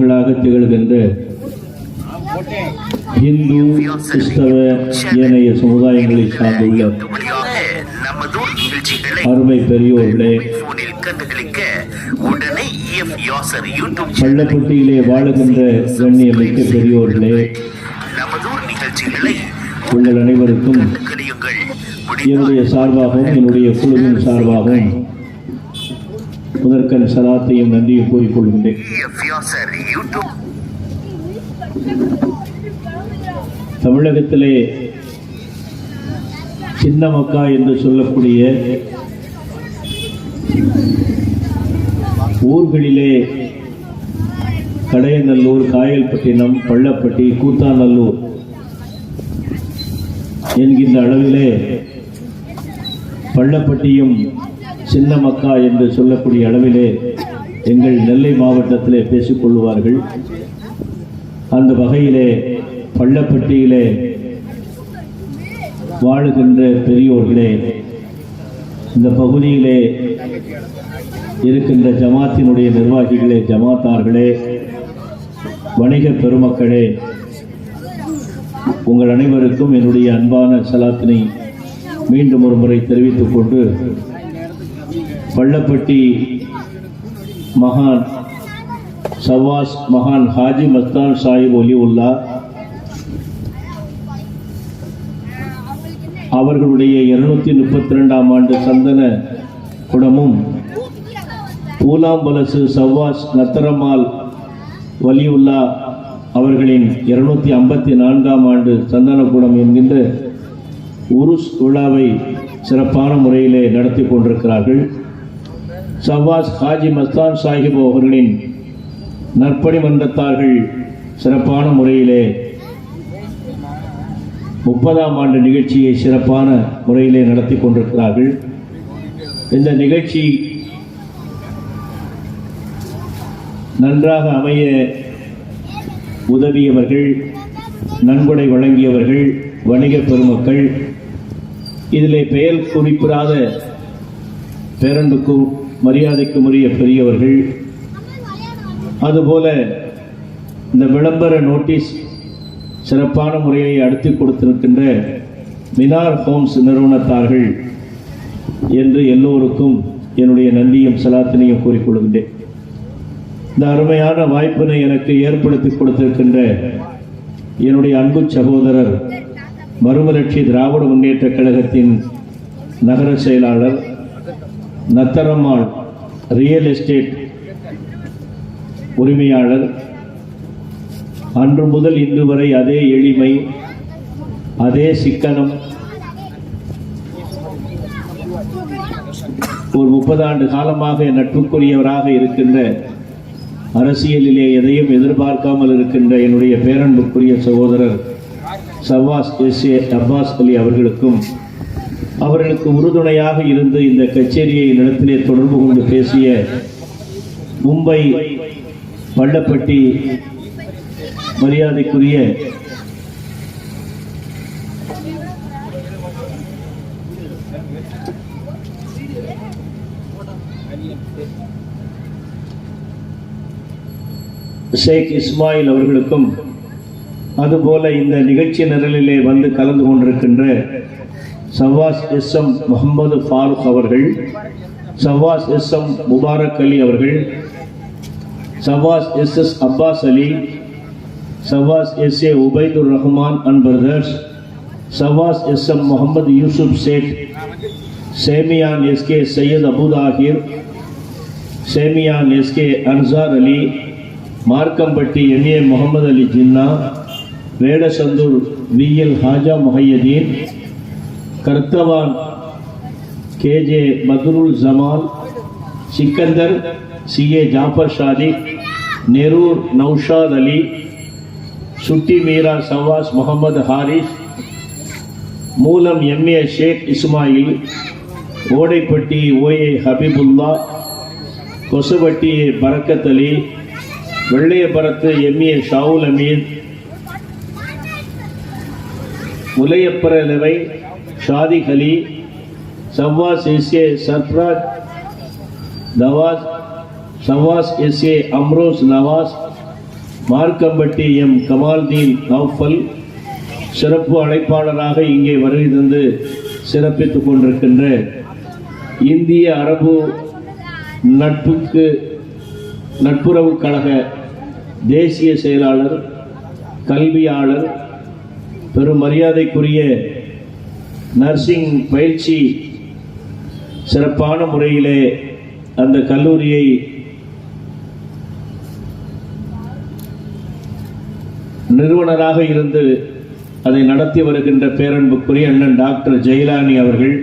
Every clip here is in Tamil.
புகழாக திகழ்கின்ற இந்து கிறிஸ்தவ ஏனைய சமுதாயங்களை சார்ந்துள்ள அருமை பெரியோர்களே பள்ளப்பட்டியிலே வாழுகின்ற கண்ணியமிக்க பெரியோர்களே உங்கள் அனைவருக்கும் என்னுடைய சார்பாகவும் என்னுடைய குழுவின் சார்பாகவும் முதற்கண் சலாத்தையும் நன்றியும் கூறிக்கொள்கின்றேன். தமிழகத்திலே சின்ன மக்கா என்று சொல்லக்கூடிய ஊர்களிலே கடையநல்லூர் காயல்பட்டினம் பள்ளப்பட்டி கூத்தாநல்லூர் என்கின்ற அளவிலே பள்ளப்பட்டியும் சின்ன மக்கா என்று சொல்லக்கூடிய அளவிலே எங்கள் நெல்லை மாவட்டத்திலே பேசிக்கொள்வார்கள் அந்த வகையிலே பள்ளப்பட்டியிலே வாழுகின்ற பெரியோர்களே இந்த பகுதியிலே இருக்கின்ற ஜமாத்தினுடைய நிர்வாகிகளே ஜமாத்தார்களே வணிக பெருமக்களே உங்கள் அனைவருக்கும் என்னுடைய அன்பான சலாத்தினை மீண்டும் ஒரு முறை தெரிவித்துக் கொண்டு பள்ளப்பட்டி மகான் சவாஸ் மகான் ஹாஜி மஸ்தான் சாஹிப் ஒலி உல்லா அவர்களுடைய இருநூத்தி முப்பத்தி ரெண்டாம் ஆண்டு சந்தன குடமும் பூலாம்பலசு சவ்வாஸ் நத்தரமால் வலியுல்லா அவர்களின் இருநூத்தி ஐம்பத்தி நான்காம் ஆண்டு சந்தனக்கூடம் என்கின்ற உருஸ் விழாவை சிறப்பான முறையிலே நடத்தி கொண்டிருக்கிறார்கள். சவ்வாஸ் ஹாஜி மஸ்தான் சாஹிப் அவர்களின் நற்பணி மன்றத்தார்கள் சிறப்பான முறையிலே முப்பதாம் ஆண்டு நிகழ்ச்சியை சிறப்பான முறையிலே நடத்தி கொண்டிருக்கிறார்கள். இந்த நிகழ்ச்சி நன்றாக அமைய உதவியவர்கள் நன்கொடை வழங்கியவர்கள் வணிக பெருமக்கள் இதில் பெயர் குறிப்பிடாத பேரன்புக்கும் மரியாதைக்கு உரிய பெரியவர்கள். அதுபோல இந்த விளம்பர நோட்டீஸ் சிறப்பான முறையை அடுத்து கொடுத்திருக்கின்ற மினார் ஹோம்ஸ் நிறுவனத்தார்கள் என்று எல்லோருக்கும் என்னுடைய நன்றியும் சலாத்தினையும் கூறிக்கொள்கின்றேன் இந்த அருமையான வாய்ப்பினை எனக்கு ஏற்படுத்தி கொடுத்திருக்கின்ற என்னுடைய அன்பு சகோதரர் மறுமலர்ச்சி திராவிட முன்னேற்ற கழகத்தின் நகர செயலாளர் நத்தரம்மாள் ரியல் எஸ்டேட் உரிமையாளர். அன்று முதல் இன்று வரை அதே எளிமை அதே சிக்கனம். ஒரு முப்பது ஆண்டு காலமாக நட்புக்குரியவராக இருக்கின்ற அரசியலிலே எதையும் எதிர்பார்க்காமல் இருக்கின்ற என்னுடைய பேரன்புக்குரிய சகோதரர் சவாஸ் எஸ் ஏ அப்பாஸ் அலி அவர்களுக்கும் அவர்களுக்கு உறுதுணையாக இருந்து இந்த கச்சேரியை இடத்திலே தொடர்பு கொண்டு பேசிய மும்பை வள்ளப்பட்டி மரியாதைக்குரிய ஷேக் இஸ்மாயில் அவர்களுக்கும் அதுபோல இந்த நிகழ்ச்சி நிரலிலே வந்து கலந்து கொண்டிருக்கின்ற சவாஸ் எஸ் எம் முகமது ஃபாரூக் அவர்கள் சவாஸ் எஸ் எம் முபாரக் அலி அவர்கள் Sawas S S Abbas Ali Sawas S A Ubaidur Rahman and brothers Sawas S M Mohammed Yusuf Sait Semiyan S K Syed Abuthahir Semiyan S K Ansar Ali Markampatti N A Mohammed Ali Jinnah Vedasandur V L Haja Muhaideen கர்த்தவான் K J Badrul Jamal Sikandar C A Jafar Shadi Nerur Naushad Ali சுட்டி மீரா சவாஸ் முகமது ஹாரிஸ் மூலம் M A Sheikh Ismail Odaipatti O A Habibullah கொசுவட்டி Barakath Ali வெள்ளையபரத்து MA Shahul Ameer முலையப்பரலவை Sadiq Ali Sawas S A Sarfraz Nawaz Sawas S A Amros Nawaz Markampatti M Kamaldeen Naufal சிறப்பு அழைப்பாளராக இங்கே வருகை தந்து சிறப்பித்துக் கொண்டிருக்கின்ற இந்திய அரபு நட்புக்கு நட்புறவு கழக தேசிய செயலாளர் கல்வியாளர் பெரும் மரியாதைக்குரிய நர்சிங் பயிற்சி சிறப்பான முறையிலே அந்த கல்லூரியை நிறுவனராக இருந்து அதை நடத்தி வருகின்ற பேரன்புக்குரிய அண்ணன் டாக்டர் ஜெயலானி அவர்கள்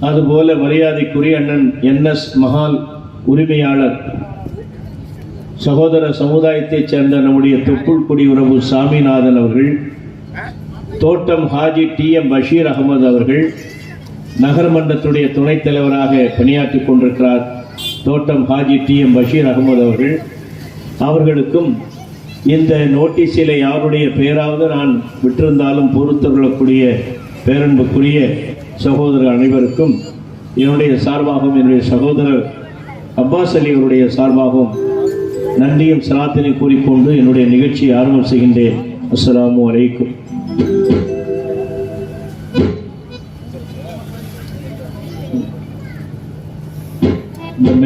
அதுபோல மரியாதைக்குரிய அண்ணன் என்எஸ் மஹால் உரிமையாளர் சகோதர சமுதாயத்தைச் சேர்ந்த நம்முடைய தொப்புள் குடியுறவு சாமிநாதன் அவர்கள் தோட்டம் ஹாஜி டி எம் பஷீர் அகமது அவர்கள் நகர்மன்றத்துடைய துணைத் தலைவராக பணியாற்றிக் கொண்டிருக்கிறார். தோட்டம் ஹாஜி டி எம் பஷீர் அகமது அவர்கள். அவர்களுக்கும் இந்த நோட்டீஸில் யாருடைய பெயராவது நான் விட்டிருந்தாலும் பொறுத்து கொள்ளக்கூடிய பேரன்புக்குரிய சகோதரர் அனைவருக்கும் என்னுடைய சார்பாகவும் என்னுடைய சகோதரர் அப்பாஸ் அலி அவருடைய சார்பாகவும் நன்றியும் சலாத்தினை கூறிக்கொண்டு என்னுடைய நிகழ்ச்சியை ஆரம்பம் செய்கின்றேன். அஸ்லாம் வலைக்கும்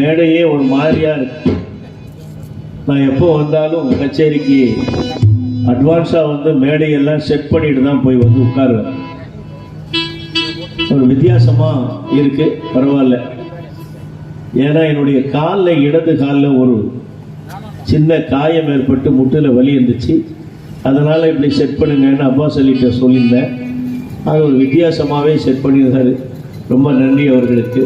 மேடையே ஒரு மாதிரியா இருக்கு. நான் எப்போ வந்தாலும் கச்சேரிக்கு அட்வான்ஸாக வந்து மேடையெல்லாம் செட் பண்ணிட்டு தான் போய் வந்து உட்காருவேன். ஒரு வித்தியாசமாக இருக்கு. பரவாயில்ல. ஏன்னா என்னுடைய காலில் இடது காலில் ஒரு சின்ன காயம் ஏற்பட்டு முட்டில் வலி இருந்துச்சு. அதனால் இப்படி செட் பண்ணுங்கன்னு அப்பா சொல்லிட்ட சொல்லியிருந்தேன். அது ஒரு வித்தியாசமாகவே செட் பண்ணியிருந்தாரு. ரொம்ப நன்றி அவர்களுக்கு.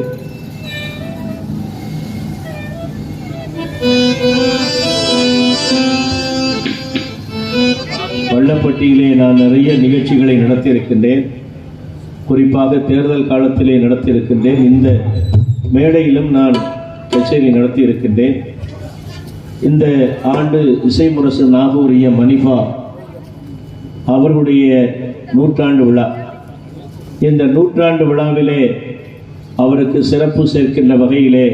வெள்ளப்பட்டியிலே நான் நிறைய நிகழ்ச்சிகளை நடத்தியிருக்கின்றேன். குறிப்பாக தேர்தல் காலத்திலே நடத்தியிருக்கின்றேன். இந்த மேடையிலும் நான் கச்சேரி நடத்தியிருக்கின்றேன். இந்த ஆண்டு இசை முரசு நாகூரிய மணிபா அவர்களுடைய நூற்றாண்டு விழா. இந்த நூற்றாண்டு விழாவிலே அவருக்கு சிறப்பு சேர்க்கின்ற வகையிலே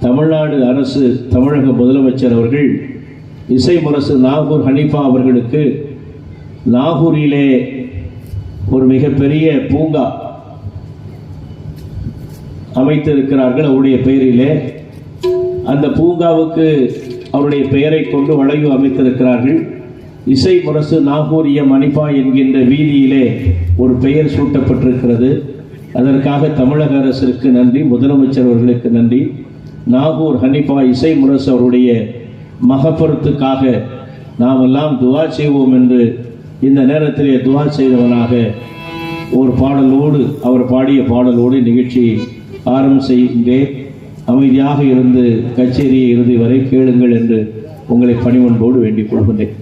தமிழ்நாடு அரசு தமிழக முதலமைச்சர் அவர்கள் இசை முரசு நாகூர் ஹனிஃபா அவர்களுக்கு நாகூரிலே ஒரு மிகப்பெரிய பூங்கா அமைத்திருக்கிறார்கள் அவருடைய பெயரிலே. அந்த பூங்காவுக்கு அவருடைய பெயரை கொண்டு வளைவு அமைத்திருக்கிறார்கள். இசை முரசு நாகூரிய மணிப்பா என்கின்ற வீதியிலே ஒரு பெயர் சூட்டப்பட்டிருக்கிறது. அதற்காக தமிழக அரசிற்கு நன்றி முதலமைச்சர் அவர்களுக்கு நன்றி. நாகூர் ஹனிஃபா இசை முரசு அவருடைய மகப்பொருத்துக்காக நாம் எல்லாம் துவா செய்வோம் என்று இந்த நேரத்திலே துவா செய்தவனாக ஒரு பாடலோடு அவர் பாடிய பாடலோடு நிகழ்ச்சி ஆரம்பம் செய்கின்றேன். அமைதியாக இருந்து கச்சேரியை இறுதி வரை கேளுங்கள் என்று உங்களை பணிவன்போடு வேண்டிக் கொள்கின்றேன்.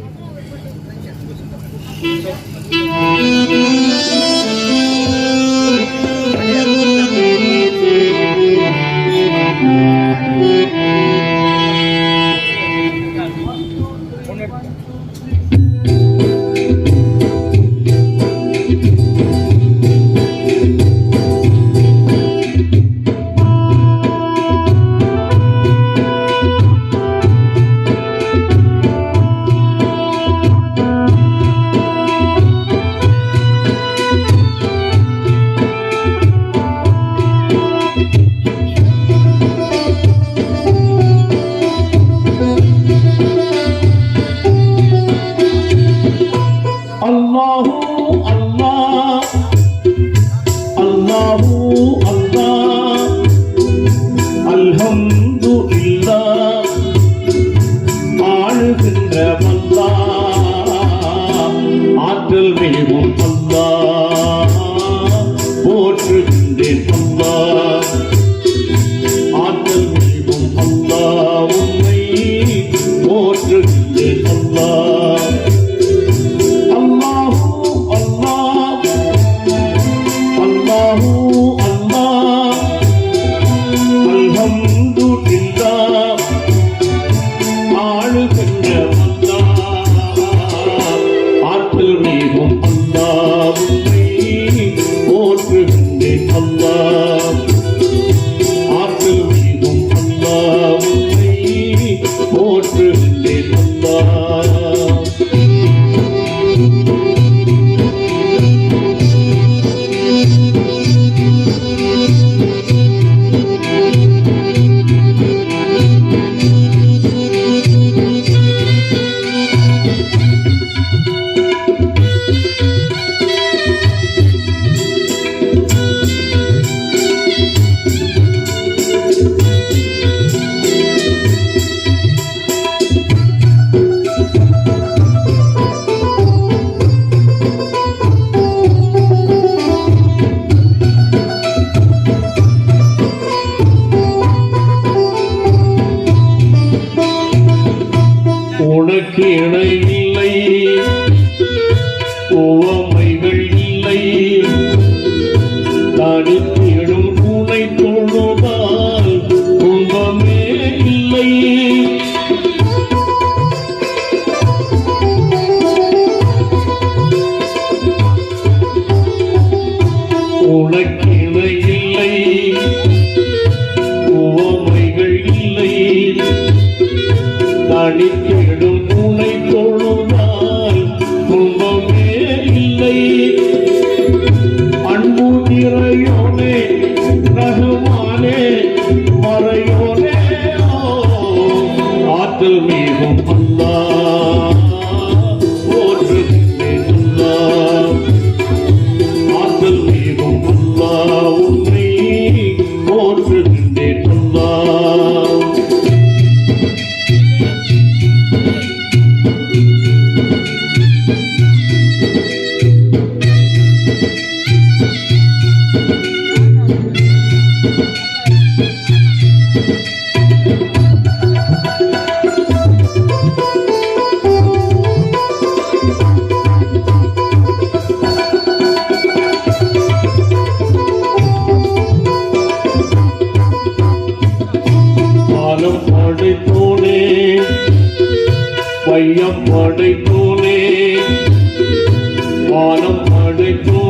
பாலம் அடைக்கும்.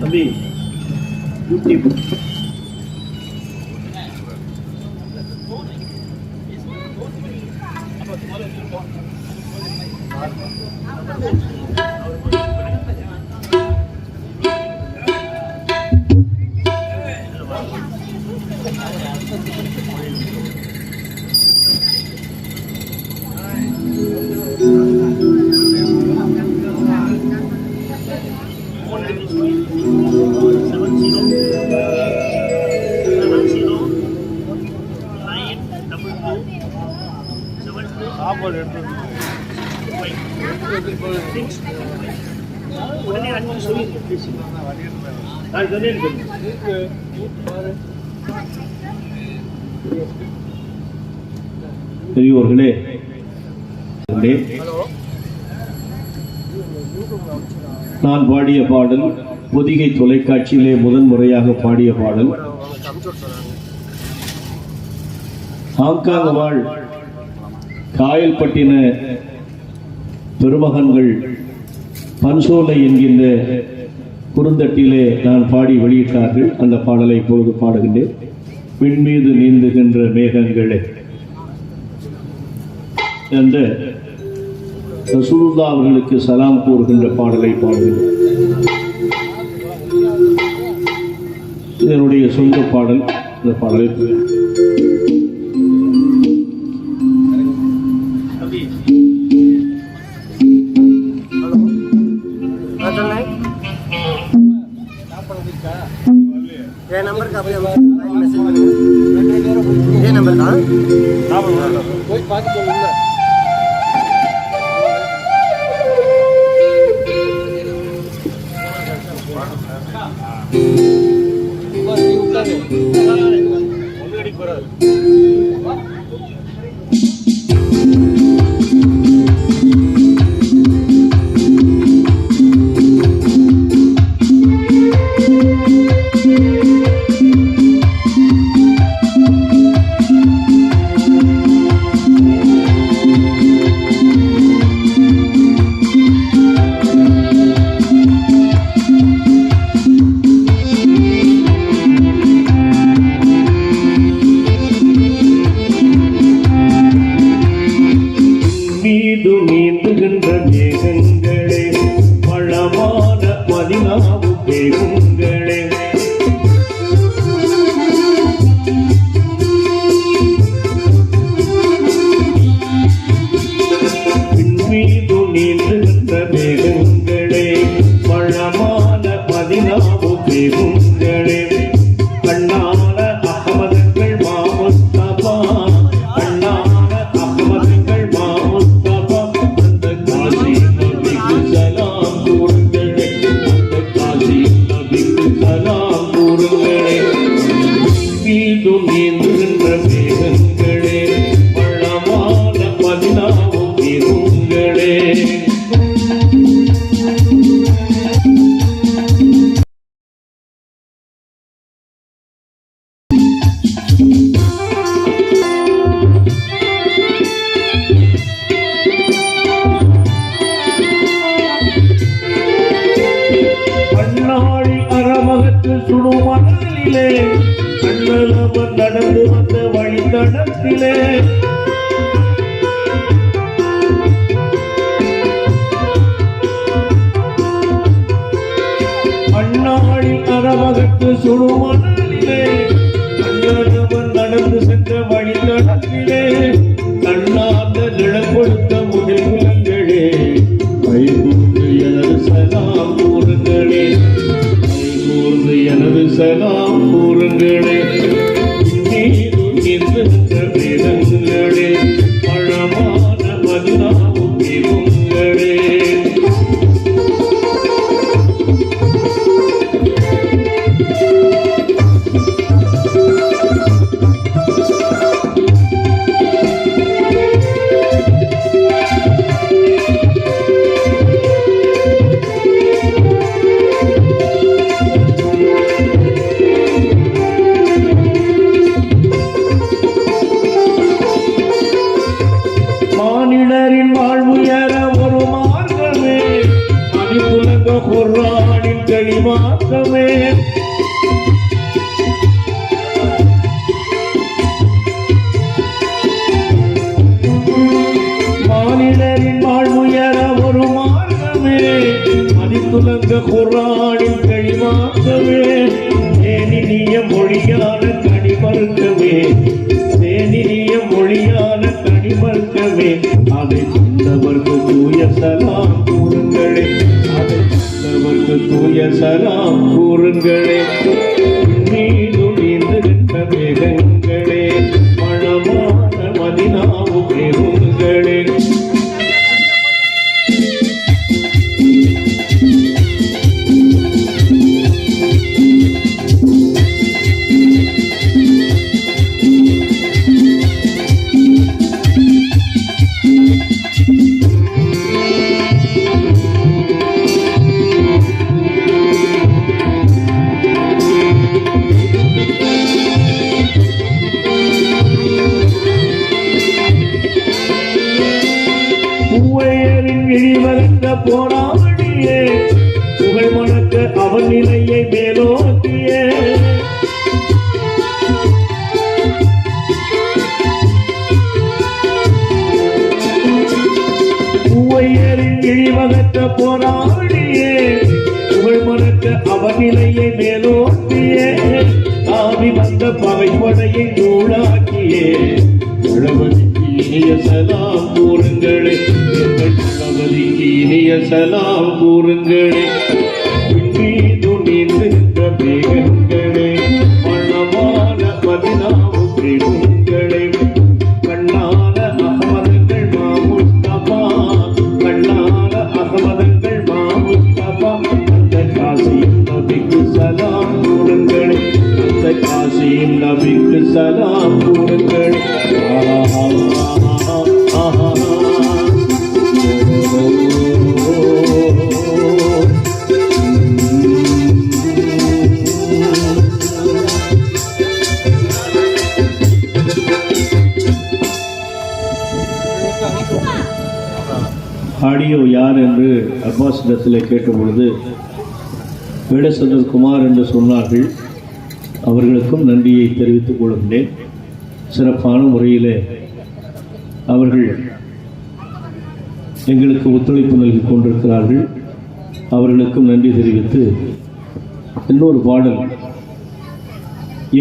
தம்பி யூடியூப் பெரியோர்களே நான் பாடிய பாடல் பொதிகை தொலைக்காட்சியிலே முதன் முறையாக பாடிய பாடல். ஹாங்காங் வாழ் காயல்பட்டின பெருமகன்கள் பன்சோலை என்கின்ற குறுந்தட்டிலே நான் பாடி வெளியிட்டார்கள். அந்த பாடலை இப்பொழுது பாடுகின்றேன். விண்மீது நீந்துகின்ற மேகங்களே. என்ற ரசூலுல்லா அவர்களுக்கு சலாம் கூறுகின்ற பாடலை பாடுகிறேன் இதனுடைய சொந்த பாடல் இந்த பாடலை ये என் நம்பருக்கு அப்படியே மெசேஜ் பண்ணுங்க. இதே நம்பர் தான். போய் பார்த்து சொல்லுங்கள் நீந்துகின்ற மேகன் மதிப்புலக குர்ரானின் தேனினிய மொழியான கனி மறுக்கவே தேனினிய மொழியான கனி மறுக்கவே அதை சொந்தவர்க்கு தூய சலாம் கூறுங்களே அதை சொந்தவர்க்கு தூய சலாம் கூறுங்களே. போராடியே புகழ் மணக்க அவன் நிலையை மேலோட்டியே பூவையரின் இழிவகற்ற போராடியே புகழ் மணக்க அவன் நிலையை மேலோட்டியே ஆவி வந்த பகைப்படையை நூலாக்கியே. உழவு இனிய சலாம் கூறுங்களே. எங்கள் தளபதிக்கு இனிய சலாம் கூறுங்களே. மீது நீந்திருந்த மேகங்களே மணமான மதினாவுக்கு உங்களே கண்ணான அகமதங்கள் மாமுஸ்தபா கண்ணான அகமதங்கள் மாமுஸ்தபா அந்த காசியின் நபிக்கு சலாம் கூறுங்களே. அந்த காசியின் நபிக்கு சலாம் கூறுங்களே யார் என்று அப்பாஸ் கேட்டபொழுது வேடசந்தர் குமார் என்று சொன்னார்கள். அவர்களுக்கும் நன்றியை தெரிவித்துக் கொள்கின்றேன். சிறப்பான முறையில் அவர்கள் எங்களுக்கு ஒத்துழைப்பு நல்கி கொண்டிருக்கிறார்கள். அவர்களுக்கும் நன்றி தெரிவித்து இன்னொரு பாடல்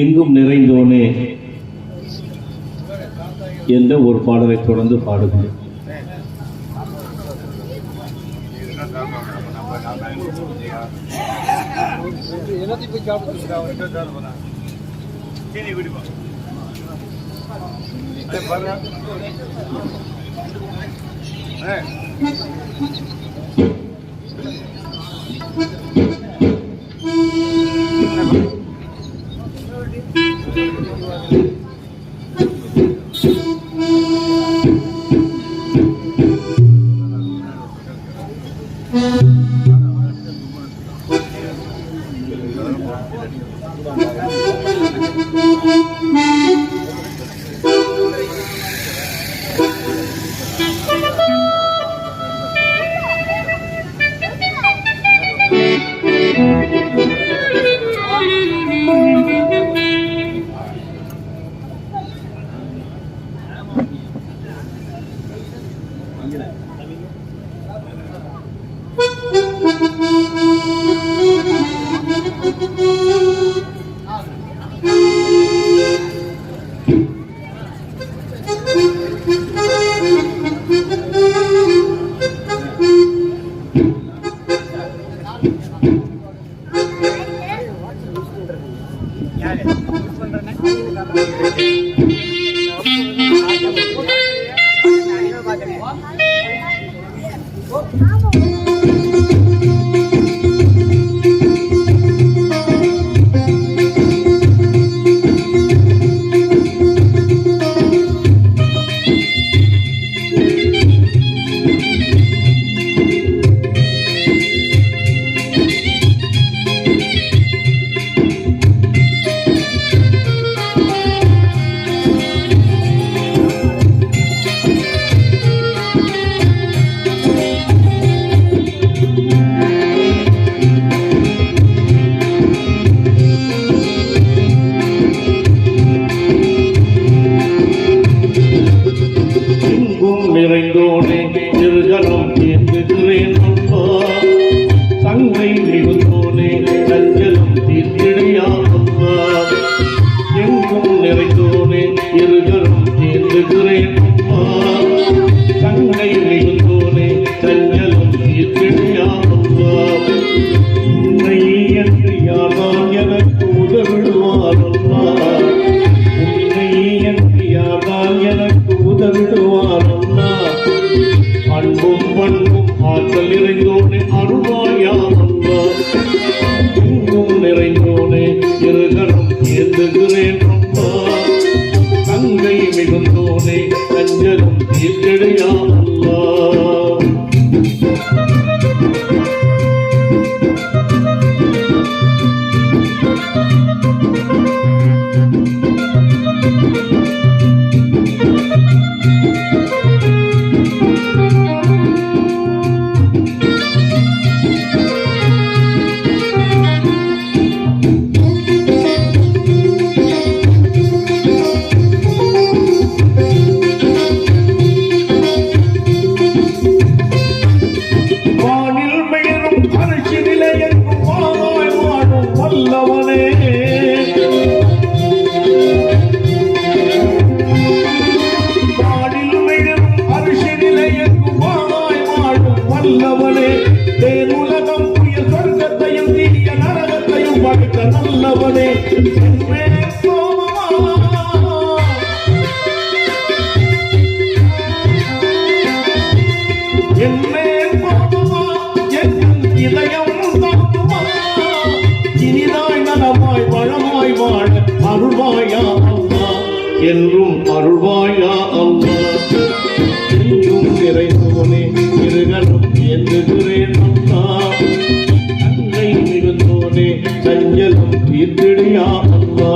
எங்கும் நிறைந்தோனே என்ற ஒரு பாடலை தொடர்ந்து பாடுகிறேன். ਇਹਨਾਂ ਦੀ ਪੰਜਾਬ ਦੂਸਰਾ ਹੋਰ ਕਿਹੜਾ ਦਰ ਬਣਾ ਕਿਹਨੇ ਗੁੜੀ ਬਾ ਤੇ ਬਰ ਹੈ சஞ்சலம் தீர்த்திடியா அம்மா?